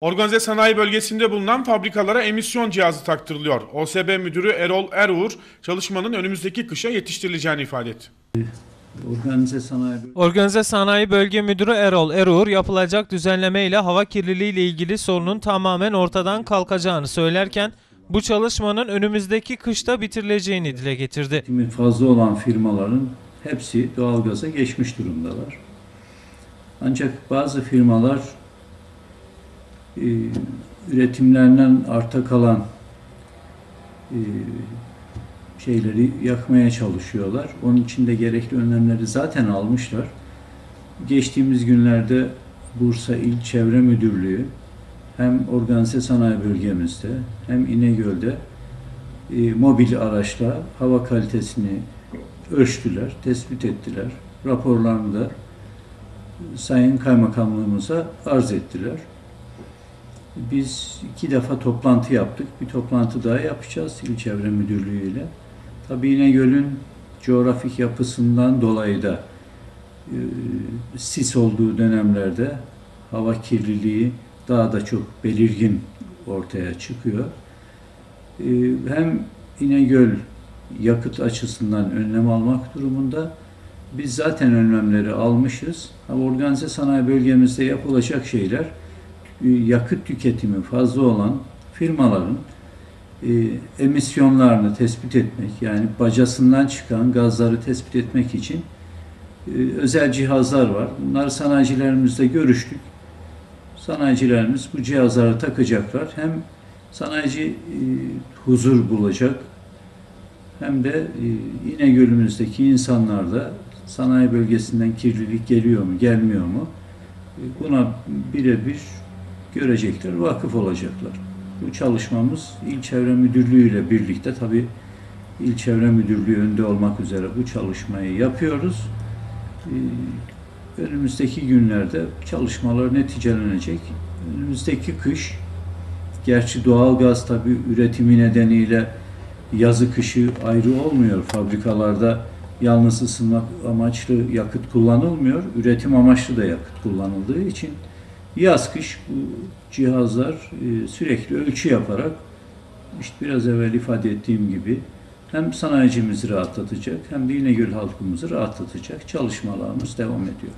Organize sanayi bölgesinde bulunan fabrikalara emisyon cihazı taktırılıyor. OSB Müdürü Erol Eruğur çalışmanın önümüzdeki kışa yetiştirileceğini ifade etti. Organize sanayi Organize Sanayi Bölge Müdürü Erol Eruğur yapılacak düzenleme ile hava kirliliği ile ilgili sorunun tamamen ortadan kalkacağını söylerken bu çalışmanın önümüzdeki kışta bitirileceğini dile getirdi. fazla olan firmaların hepsi doğalgaza geçmiş durumdalar. Ancak bazı firmalar e, üretimlerinden arta kalan e, şeyleri yakmaya çalışıyorlar. Onun için de gerekli önlemleri zaten almışlar. Geçtiğimiz günlerde Bursa İl Çevre Müdürlüğü hem organize sanayi bölgemizde hem İnegöl'de e, mobil araçla hava kalitesini ölçtüler, tespit ettiler. Raporlarını da Sayın Kaymakamlığımıza arz ettiler. Biz iki defa toplantı yaptık. Bir toplantı daha yapacağız İl Çevre Müdürlüğü ile. Tabii İnegöl'ün coğrafik yapısından dolayı da e, sis olduğu dönemlerde hava kirliliği daha da çok belirgin ortaya çıkıyor. E, hem İnegöl yakıt açısından önlem almak durumunda biz zaten önlemleri almışız. Ama organize sanayi bölgemizde yapılacak şeyler yakıt tüketimi fazla olan firmaların e, emisyonlarını tespit etmek yani bacasından çıkan gazları tespit etmek için e, özel cihazlar var. Bunları sanayicilerimizle görüştük. Sanayicilerimiz bu cihazları takacaklar. Hem sanayici e, huzur bulacak hem de e, İnegöl'ümüzdeki insanlar da sanayi bölgesinden kirlilik geliyor mu, gelmiyor mu? E, buna birebir görecekler, vakıf olacaklar. Bu çalışmamız İl Çevre Müdürlüğü ile birlikte tabii İl Çevre Müdürlüğü önde olmak üzere bu çalışmayı yapıyoruz. Ee, Önümüzdeki günlerde çalışmalar neticelenecek. Önümüzdeki kış, gerçi doğal gaz tabii üretimi nedeniyle yazı kışı ayrı olmuyor. Fabrikalarda yalnız ısınmak amaçlı yakıt kullanılmıyor. Üretim amaçlı da yakıt kullanıldığı için yaz kış bu cihazlar e, sürekli ölçü yaparak işte biraz evvel ifade ettiğim gibi hem sanayicimizi rahatlatacak hem de İnegöl halkımızı rahatlatacak çalışmalarımız devam ediyor.